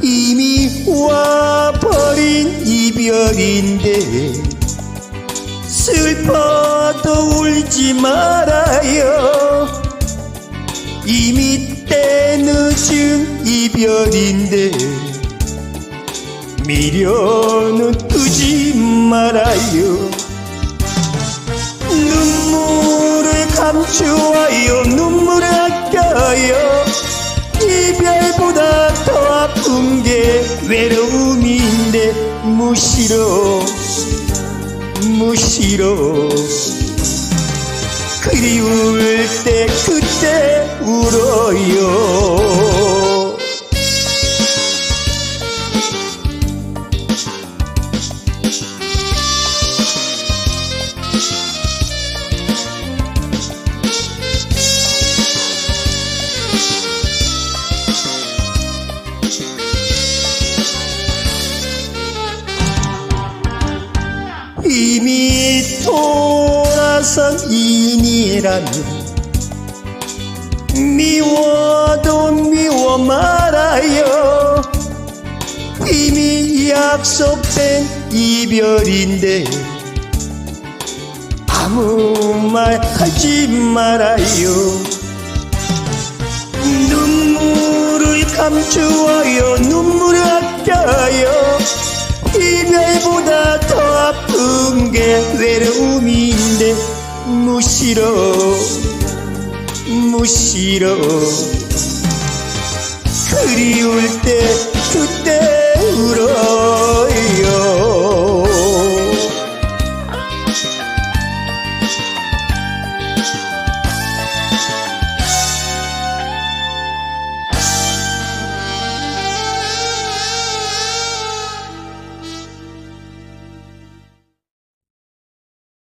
이미 와버린 이별인데 슬퍼도 울지 말아요. 이미 때늦은 이별인데 미련은 두지 말아요. 눈물을 감추어요. 눈물을 아껴요. 이별보다 무시로 무시로. 그리울 때 그때 울어요 돌아선 인이라면 미워도 미워 말아요. 이미 약속된 이별인데 아무 말 하지 말아요. 눈물을 감추어요. 눈물을 아껴요. 이별보다 더 아픈 게 외로움인데 무시로 무시로 그리울 때 그때 울어요